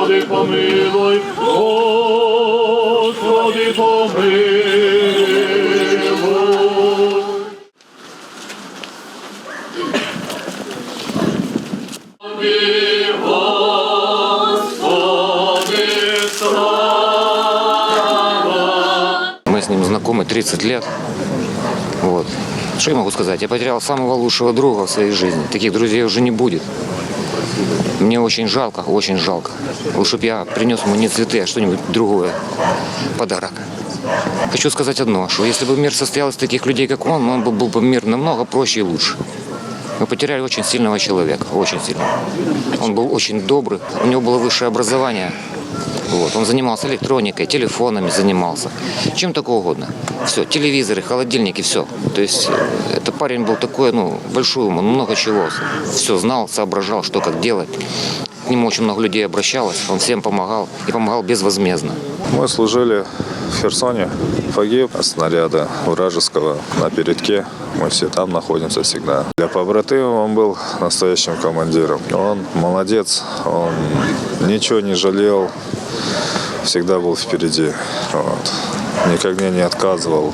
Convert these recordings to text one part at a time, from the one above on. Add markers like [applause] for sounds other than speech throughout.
Господи, помилуй, Господи, помилуй. Мы с ним знакомы 30 лет. Вот. Что я могу сказать? Я потерял самого лучшего друга в своей жизни. Таких друзей уже не будет. Мне очень жалко, очень жалко. Лучше бы я принес ему не цветы, а что-нибудь другое. Подарок. Хочу сказать одно, что если бы мир состоял из таких людей, как он, он бы был бы мир намного проще и лучше. Мы потеряли очень сильного человека, очень сильного. Он был очень добрый, у него было высшее образование. Вот. Он занимался электроникой, телефонами занимался, чем только угодно. Все, телевизоры, холодильники, все. То есть э, это парень был такой, ну, большой ум, много чего. Все знал, соображал, что как делать. К нему очень много людей обращалось, он всем помогал и помогал безвозмездно. Мы служили в Херсоне. Погиб от снаряда вражеского на передке. Мы все там находимся всегда. Для побратимов он был настоящим командиром. Он молодец, он ничего не жалел, всегда был впереди. Вот. Никогда не отказывал.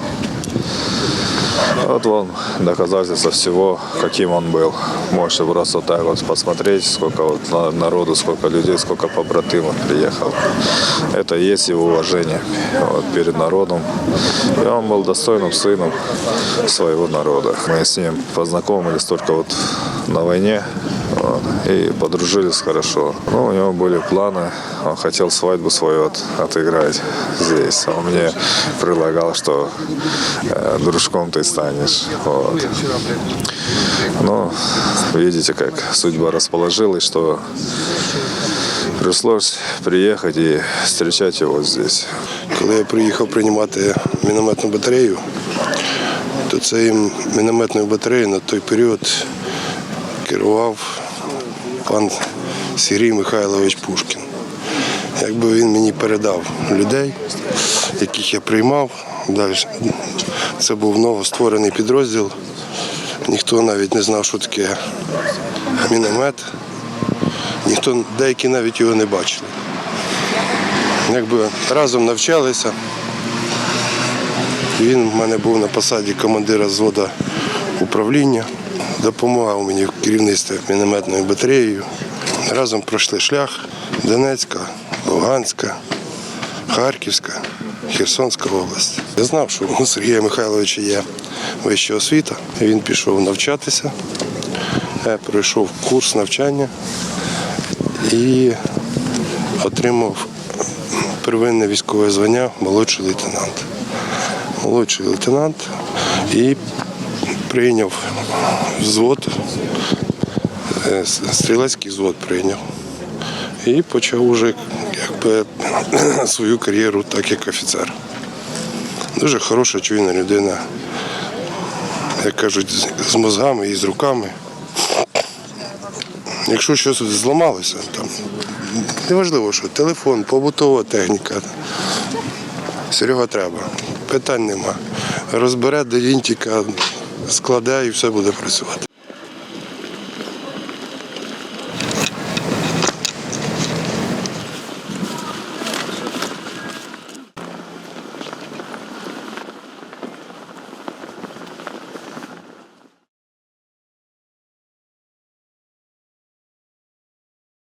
Вот вам доказательство всего, каким он был. Можете просто так вот посмотреть, сколько вот на- народу, сколько людей, сколько побратимов приехало. Это и есть его уважение вот, перед народом. И он был достойным сыном своего народа. Мы с ним познакомились только вот на войне вот, и подружились хорошо. Ну, у него были планы, он хотел свадьбу свою от- отыграть здесь. Он мне предлагал, что э, дружком ты станешь. Вот. Но видите, как судьба расположилась, что пришлось приехать и встречать его здесь. Коли я приїхав приймати мінометну батарею, то цією мінометною батареєю на той період керував пан Сергій Михайлович Пушкін. Якби він мені передав людей, яких я приймав, це був новостворений підрозділ. Ніхто навіть не знав, що таке міномет. Ніхто, деякі навіть його не бачили якби разом навчалися. Він в мене був на посаді командира зводу управління, допомагав мені в керівництві мінометною батареєю. Разом пройшли шлях Донецька, Луганська, Харківська, Херсонська область. Я знав, що у Сергія Михайловича є вища освіта. Він пішов навчатися, е, пройшов курс навчання і отримав первинне військове звання молодший лейтенант. Молодший лейтенант і прийняв взвод, е, стрілецький взвод прийняв. І почав уже якби, [clears throat] свою кар'єру так як офіцер. Дуже хороша, чуйна людина, як кажуть, з- мозгами і з руками. Якщо щось зламалося, там, неважливо, що телефон, побутова техніка. Серега треба. Питань нема. Розбере до вінтика, складе і все буде працювати.